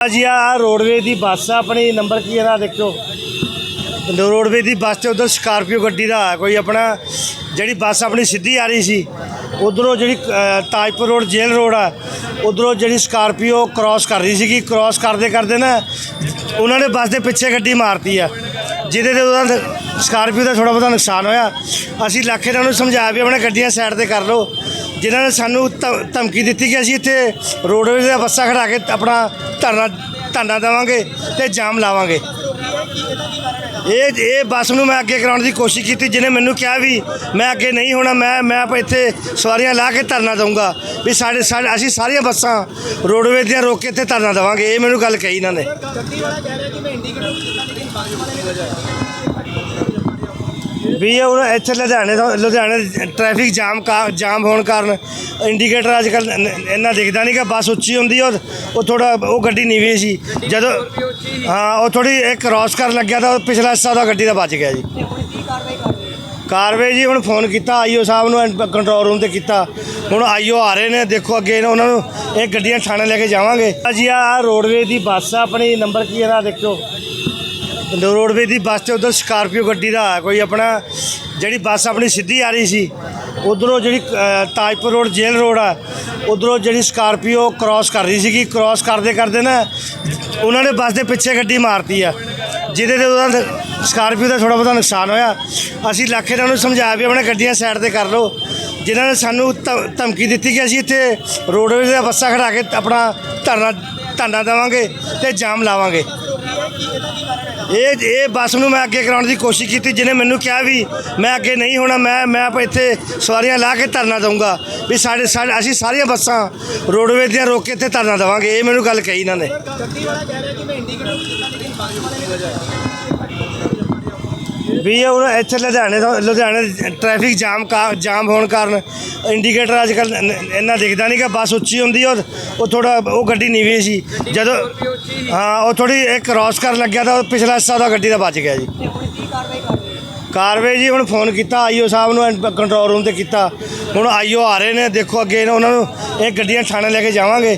ਜੀ, ਆ ਰੋਡਵੇ ਦੀ ਬੱਸ ਆ, ਆਪਣੀ ਨੰਬਰ ਕੀ ਇਹਦਾ ਦੇਖੋ ਰੋਡਵੇ ਦੀ ਬੱਸ ਤੇ ਉਧਰ ਸਕਾਰਪੀਓ ਗੱਡੀ ਦਾ ਆ ਕੋਈ ਆਪਣਾ ਜਿਹੜੀ ਬੱਸ ਆਪਣੀ ਸਿੱਧੀ ਆ ਰਹੀ ਸੀ, ਉਧਰੋਂ ਜਿਹੜੀ ਤਾਜਪੁਰ ਰੋਡ, ਜੇਲ੍ਹ ਰੋਡ ਆ, ਉਧਰੋਂ ਜਿਹੜੀ ਸਕਾਰਪੀਓ ਕ੍ਰਾਸ ਕਰ ਰਹੀ ਸੀਗੀ ਕ੍ਰਾਸ ਕਰਦੇ ਕਰਦੇ ਨਾ, ਉਹਨਾਂ ਨੇ ਬੱਸ ਦੇ ਪਿੱਛੇ ਗੱਡੀ ਮਾਰਤੀ ਆ, ਜਿਹਦੇ ਤੇ ਉਹਦਾ ਸਕਾਰਪੀਓ ਦਾ ਥੋੜਾ ਬਹੁਤਾ ਨੁਕਸਾਨ ਹੋਇਆ। ਅਸੀਂ ਲੱਖ ਇਹਨਾਂ ਨੂੰ ਸਮਝਾਇਆ ਵੀ ਆਪਣੇ ਗੱਡੀਆਂ ਸਾਈਡ ਤੇ ਕਰ ਲਓ। ਜਿਨ੍ਹਾਂ ਨੇ ਸਾਨੂੰ ਧਮ- ਧਮਕੀ ਦਿੱਤੀ ਕਿ ਅਸੀਂ ਇੱਥੇ ਰੋਡਵੇਜ਼ ਦਾ ਬੱਸਾਂ ਖੜਾ ਕੇ ਆਪਣਾ ਧਰਨਾ ਧਰਨਾ ਦੇਵਾਂਗੇ ਤੇ ਜਾਮ ਲਾਵਾਂਗੇ। ਇਹ ਇਹ ਬੱਸ ਨੂੰ ਮੈਂ ਅੱਗੇ ਕਰਾਉਣ ਦੀ ਕੋਸ਼ਿਸ਼ ਕੀਤੀ, ਜਿਹਨੇ ਮੈਨੂੰ ਕਿਹਾ ਵੀ ਮੈਂ ਅੱਗੇ ਨਹੀਂ ਹੋਣਾ, ਮੈਂ ਮੈਂ ਆਪਾਂ ਇੱਥੇ ਸਵਾਰੀਆਂ ਲਾ ਕੇ ਧਰਨਾ ਦਊਂਗਾ ਵੀ ਸਾਡੇ ਸਾਡੇ, ਅਸੀਂ ਸਾਰੀਆਂ ਬੱਸਾਂ ਰੋਡਵੇਜ਼ ਦੀਆਂ ਰੋਕ ਕੇ ਇੱਥੇ ਧਰਨਾ ਦੇਵਾਂਗੇ, ਇਹ ਮੈਨੂੰ ਗੱਲ ਕਹੀ ਇਹਨਾਂ ਨੇ। ਵੀ ਇਹ ਹੁਣ ਇੱਥੇ ਲੁਧਿਆਣੇ ਤੋਂ ਲੁਧਿਆਣੇ ਟ੍ਰੈਫਿਕ ਜਾਮ ਕਾ ਜਾਮ ਹੋਣ ਕਾਰਨ ਇੰਡੀਕੇਟਰ ਅੱਜ ਕੱਲ ਇੰਨਾ ਦਿਖਦਾ ਨਹੀਂ ਕਿ ਬੱਸ ਉੱਚੀ ਹੁੰਦੀ ਔਰ ਉਹ ਥੋੜਾ ਉਹ ਗੱਡੀ ਨੀਵੀਂ ਸੀ। ਜਦੋਂ ਹਾਂ ਉਹ ਥੋੜੀ ਇੱਕ ਕ੍ਰਾਸ ਕਰਨ ਲੱਗਿਆ ਤਾਂ ਉਹ ਪਿਛਲਾ ਹਿੱਸਾ ਦਾ ਗੱਡੀ ਦਾ ਬਚ ਗਿਆ ਜੀ। ਕਾਰਵਾਈ ਜੀ ਹੁਣ ਫੋਨ ਕੀਤਾ ਆਈਓ ਸਾਹਿਬ ਨੂੰ ਕੰਟਰੋਲ ਰੂਮ ਤੇ ਕੀਤਾ। ਹੁਣ ਆਈਓ ਆ ਰਹੇ ਨੇ ਦੇਖੋ ਅੱਗੇ ਇਹਨਾਂ- ਉਹਨਾਂ ਨੂੰ ਇਹ ਗੱਡੀਆਂ ਥਾਣੇ ਲੈ ਕੇ ਜਾਵਾਂਗੇ। ਜੀ ਆ ਰੋਡਵੇ ਦੀ ਬੱਸ ਆ ਆਪਣੀ ਨੰਬਰ ਕੀ ਇਹਦਾ ਦੇਖੋ ਰੋਡਵੇ ਦੀ ਬੱਸ ਤੇ ਉਧਰ ਸਕਾਰਪੀਓ ਗੱਡੀ ਦਾ ਆ ਕੋਈ ਆਪਣਾ ਜਿਹੜੀ ਬੱਸ ਆਪਣੀ ਸਿੱਧੀ ਆ ਰਹੀ ਸੀ, ਉਧਰੋਂ ਜਿਹੜੀ ਤਾਜਪੁਰ ਰੋਡ, ਜੇਲ੍ਹ ਰੋਡ ਆ, ਉਧਰੋਂ ਜਿਹੜੀ ਸਕਾਰਪੀਓ ਕ੍ਰਾਸ ਕਰ ਰਹੀ ਸੀਗੀ। ਕ੍ਰਾਸ ਕਰਦੇ ਕਰਦੇ ਨਾ ਉਹਨਾਂ ਨੇ ਬੱਸ ਦੇ ਪਿੱਛੇ ਗੱਡੀ ਮਾਰਤੀ ਆ, ਜਿਹਦੇ ਤੇ ਉਹਦਾ ਸਕਾਰਪੀਓ ਦਾ ਥੋੜਾ ਬਹੁਤਾ ਨੁਕਸਾਨ ਹੋਇਆ। ਅਸੀਂ ਲੱਖੇ ਇਹਨਾਂ ਨੂੰ ਸਮਝਾਇਆ ਵੀ ਆਪਣੇ ਗੱਡੀਆਂ ਸਾਈਡ ਤੇ ਕਰ ਲਓ। ਜਿਨ੍ਹਾਂ ਨੇ ਸਾਨੂੰ ਧਮ- ਧਮਕੀ ਦਿੱਤੀ ਕਿ ਅਸੀਂ ਇੱਥੇ ਰੋਡਵੇਜ਼ ਦੀਆਂ ਬੱਸਾਂ ਖੜਾ ਕੇ ਆਪਣਾ ਧਰਨਾ ਧਰਨਾ ਦੇਵਾਂਗੇ ਤੇ ਜਾਮ ਲਾਵਾਂਗੇ। ਇਹ ਇਹ ਬੱਸ ਨੂੰ ਮੈਂ ਅੱਗੇ ਕਰਾਉਣ ਦੀ ਕੋਸ਼ਿਸ਼ ਕੀਤੀ, ਜਿਹਨੇ ਮੈਨੂੰ ਕਿਹਾ ਵੀ ਮੈਂ ਅੱਗੇ ਨਹੀਂ ਹੋਣਾ, ਮੈਂ ਮੈਂ ਇੱਥੇ ਸਵਾਰੀਆਂ ਲਾ ਕੇ ਧਰਨਾ ਦਊਂਗਾ। ਵੀ ਸਾਡੇ ਸਾਡੇ, ਅਸੀਂ ਸਾਰੀਆਂ ਬੱਸਾਂ ਰੋਡਵੇਜ਼ ਦੀਆਂ ਰੋਕ ਕੇ ਇੱਥੇ ਧਰਨਾ ਦੇਵਾਂਗੇ, ਇਹ ਮੈਨੂੰ ਗੱਲ ਕਹੀ ਇਹਨਾਂ ਨੇ। ਵੀ ਹੁਣ ਇੱਥੇ ਲੁਧਿਆਣੇ ਤੋਂ ਲੁਧਿਆਣੇ ਟ੍ਰੈਫਿਕ ਜਾਮ ਜਾਮ ਹੋਣ ਕਾਰਨ ਇੰਡੀਕੇਟਰ ਅੱਜ ਕੱਲ ਇੰਨਾ ਦਿਖਦਾ ਨਹੀਂ ਕਿ ਬੱਸ ਉੱਚੀ ਹੁੰਦੀ ਔਰ ਉਹ ਥੋੜਾ ਉਹ ਗੱਡੀ ਨੀਵੀਂ ਸੀ। ਜਦੋਂ ਹਾਂ ਉਹ ਥੋੜੀ ਇੱਕ ਕ੍ਰਾਸ ਕਰਨ ਲੱਗਿਆ ਤਾਂ ਪਿਛਲਾ ਹਿੱਸਾ ਦਾ ਗੱਡੀ ਦਾ ਬਚ ਗਿਆ ਜੀ। ਕਾਰਵਾਈ ਜੀ ਹੁਣ ਫੋਨ ਕੀਤਾ ਆਈਓ ਸਾਹਿਬ ਨੂੰ ਕੰਟਰੋਲ ਰੂਮ ਤੇ ਕੀਤਾ। ਹੁਣ ਆਈਓ ਆ ਰਹੇ ਨੇ ਦੇਖੋ ਅੱਗੇ ਇਹਨਾਂ- ਉਹਨਾਂ ਨੂੰ ਇਹ ਗੱਡੀਆਂ ਥਾਣੇ ਲੈ ਕੇ ਜਾਵਾਂਗੇ।